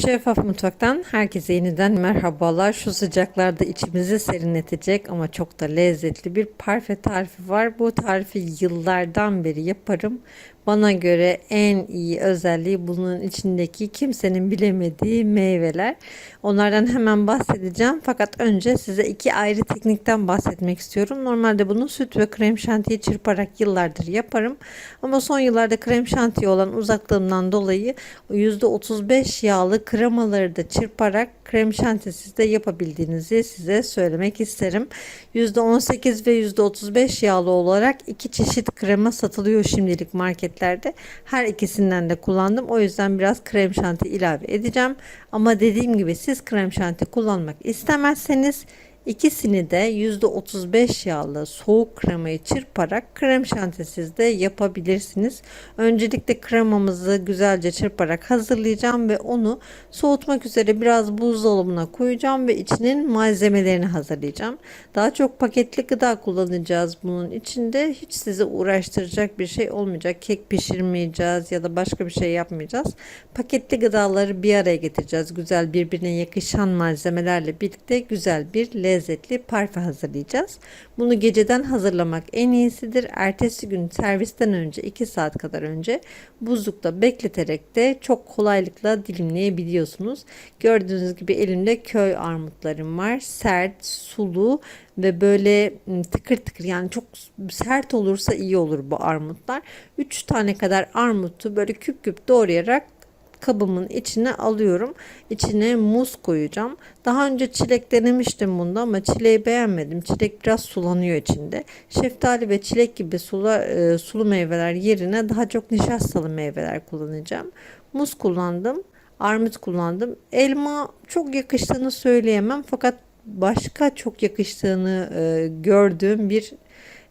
Şeffaf Mutfak'tan herkese yeniden merhabalar. Şu sıcaklarda içimizi serinletecek ama çok da lezzetli bir parfe tarifi var. Bu tarifi yıllardan beri yaparım. Bana göre en iyi özelliği bunun içindeki kimsenin bilemediği meyveler. Onlardan hemen bahsedeceğim. Fakat önce size iki ayrı teknikten bahsetmek istiyorum. Normalde bunu süt ve krem şantiyi çırparak yıllardır yaparım. Ama son yıllarda krem şantiye olan uzaklığımdan dolayı %35 yağlı kremaları da çırparak krem şantisiz de yapabildiğinizi size söylemek isterim. %18 ve %35 yağlı olarak iki çeşit krema satılıyor şimdilik marketlerde. Her ikisinden de kullandım. O yüzden biraz krem şanti ilave edeceğim. Ama dediğim gibi siz krem şanti kullanmak istemezseniz İkisini de %35 yağlı soğuk kremayı çırparak krem şantisiz de yapabilirsiniz. Öncelikle kremamızı güzelce çırparak hazırlayacağım ve onu soğutmak üzere biraz buzdolabına koyacağım ve içinin malzemelerini hazırlayacağım. Daha çok paketli gıda kullanacağız bunun içinde. Hiç sizi uğraştıracak bir şey olmayacak. Kek pişirmeyeceğiz ya da başka bir şey yapmayacağız. Paketli gıdaları bir araya getireceğiz. Güzel birbirine yakışan malzemelerle birlikte güzel bir lezzet lezzetli parfe hazırlayacağız. Bunu geceden hazırlamak en iyisidir. Ertesi gün servisten önce 2 saat kadar önce buzlukta bekleterek de çok kolaylıkla dilimleyebiliyorsunuz. Gördüğünüz gibi elimde köy armutlarım var. Sert, sulu ve böyle tıkır tıkır yani çok sert olursa iyi olur bu armutlar. 3 tane kadar armutu böyle küp küp doğrayarak kabımın içine alıyorum. İçine muz koyacağım. Daha önce çilek denemiştim bunda ama çileği beğenmedim. Çilek biraz sulanıyor içinde. Şeftali ve çilek gibi sulu, e, sulu meyveler yerine daha çok nişastalı meyveler kullanacağım. Muz kullandım. Armut kullandım. Elma çok yakıştığını söyleyemem fakat başka çok yakıştığını e, gördüğüm bir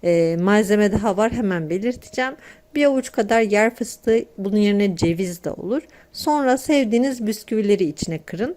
e, malzeme daha var hemen belirteceğim. Bir avuç kadar yer fıstığı bunun yerine ceviz de olur. Sonra sevdiğiniz bisküvileri içine kırın.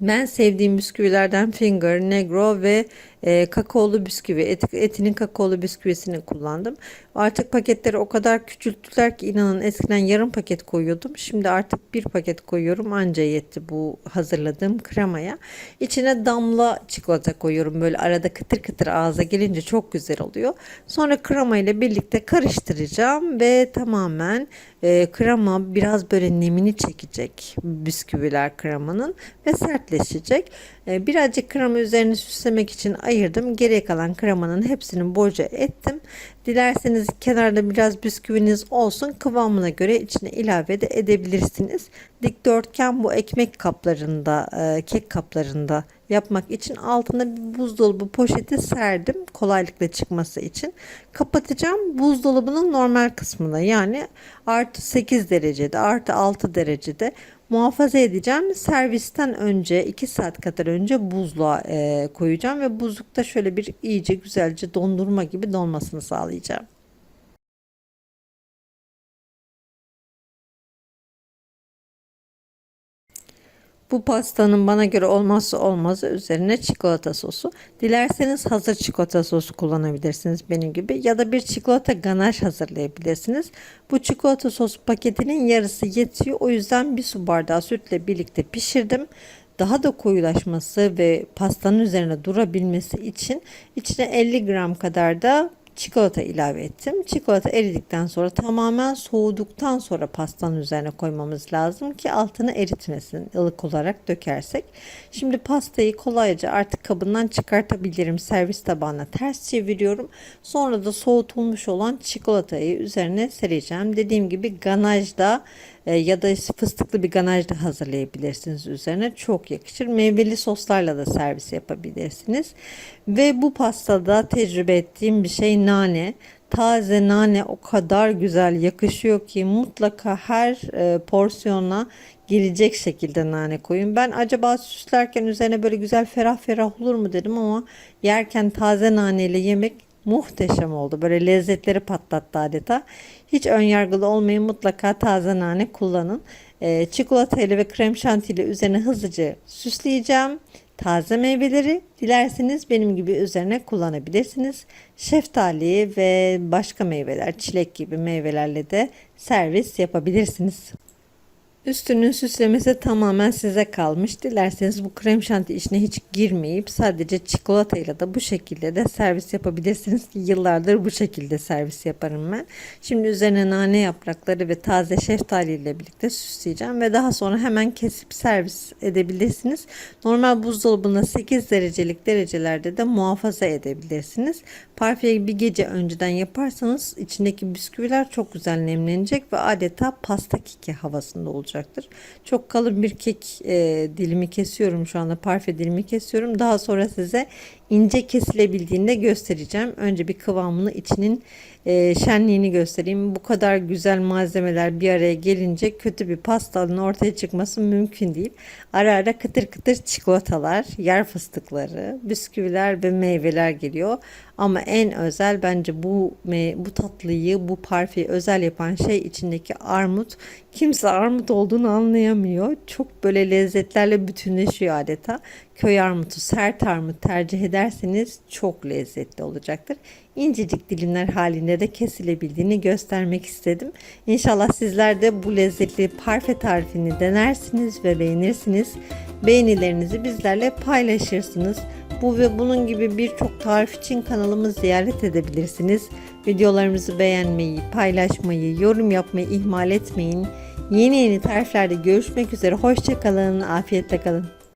Ben sevdiğim bisküvilerden Finger, Negro ve e, kakaolu bisküvi, et, etinin kakaolu bisküvisini kullandım. Artık paketleri o kadar küçülttüler ki inanın eskiden yarım paket koyuyordum. Şimdi artık bir paket koyuyorum anca yetti bu hazırladığım kremaya. İçine damla çikolata koyuyorum. Böyle arada kıtır kıtır ağza gelince çok güzel oluyor. Sonra krema ile birlikte karıştıracağım ve tamamen e, krema biraz böyle nemini çekecek bisküviler kremanın ve sertleşecek. E, birazcık krema üzerini süslemek için ayırdım. Geriye kalan kremanın hepsini boca ettim. Dilerseniz kenarda biraz bisküviniz olsun. Kıvamına göre içine ilave de edebilirsiniz. Dikdörtgen bu ekmek kaplarında, e, kek kaplarında yapmak için altına bir buzdolabı poşeti serdim. Kolaylıkla çıkması için. Kapatacağım buzdolabının normal kısmına yani artı 8 derecede artı 6 derecede muhafaza edeceğim. Servisten önce 2 saat kadar önce buzluğa e, koyacağım ve buzlukta şöyle bir iyice güzelce dondurma gibi donmasını sağlayacağım. Bu pastanın bana göre olmazsa olmazı üzerine çikolata sosu. Dilerseniz hazır çikolata sosu kullanabilirsiniz benim gibi ya da bir çikolata ganaj hazırlayabilirsiniz. Bu çikolata sosu paketinin yarısı yetiyor. O yüzden bir su bardağı sütle birlikte pişirdim daha da koyulaşması ve pastanın üzerine durabilmesi için içine 50 gram kadar da çikolata ilave ettim. Çikolata eridikten sonra tamamen soğuduktan sonra pastanın üzerine koymamız lazım ki altını eritmesin ılık olarak dökersek. Şimdi pastayı kolayca artık kabından çıkartabilirim. Servis tabağına ters çeviriyorum. Sonra da soğutulmuş olan çikolatayı üzerine sereceğim. Dediğim gibi ganajda ya da fıstıklı bir ganaj da hazırlayabilirsiniz üzerine. Çok yakışır. Meyveli soslarla da servis yapabilirsiniz. Ve bu pastada tecrübe ettiğim bir şey nane. Taze nane o kadar güzel yakışıyor ki mutlaka her e, porsiyona gelecek şekilde nane koyun. Ben acaba süslerken üzerine böyle güzel ferah ferah olur mu dedim ama yerken taze naneyle yemek muhteşem oldu. Böyle lezzetleri patlattı adeta. Hiç önyargılı olmayın mutlaka taze nane kullanın. E, çikolatayla ve krem şantiyle üzerine hızlıca süsleyeceğim. Taze meyveleri dilerseniz benim gibi üzerine kullanabilirsiniz. Şeftali ve başka meyveler, çilek gibi meyvelerle de servis yapabilirsiniz. Üstünün süslemesi tamamen size kalmış. Dilerseniz bu krem şanti işine hiç girmeyip sadece çikolatayla da bu şekilde de servis yapabilirsiniz. Yıllardır bu şekilde servis yaparım ben. Şimdi üzerine nane yaprakları ve taze şeftali ile birlikte süsleyeceğim ve daha sonra hemen kesip servis edebilirsiniz. Normal buzdolabında 8 derecelik derecelerde de muhafaza edebilirsiniz. Parfeyi bir gece önceden yaparsanız içindeki bisküviler çok güzel nemlenecek ve adeta pasta keki havasında olacaktır. Çok kalın bir kek e, dilimi kesiyorum şu anda parfe dilimi kesiyorum. Daha sonra size ince kesilebildiğini de göstereceğim. Önce bir kıvamını içinin e, şenliğini göstereyim. Bu kadar güzel malzemeler bir araya gelince kötü bir pastanın ortaya çıkması mümkün değil. Ara ara kıtır kıtır çikolatalar, yer fıstıkları, bisküviler ve meyveler geliyor. Ama en özel bence bu bu tatlıyı, bu parfeyi özel yapan şey içindeki armut. Kimse armut olduğunu anlayamıyor. Çok böyle lezzetlerle bütünleşiyor adeta. Köy armutu, sert armut tercih ederseniz çok lezzetli olacaktır. İncecik dilimler halinde de kesilebildiğini göstermek istedim. İnşallah sizler de bu lezzetli parfe tarifini denersiniz ve beğenirsiniz. Beğenilerinizi bizlerle paylaşırsınız. Bu ve bunun gibi birçok tarif için kanalımı ziyaret edebilirsiniz. Videolarımızı beğenmeyi, paylaşmayı, yorum yapmayı ihmal etmeyin. Yeni yeni tariflerde görüşmek üzere. Hoşçakalın, afiyetle kalın.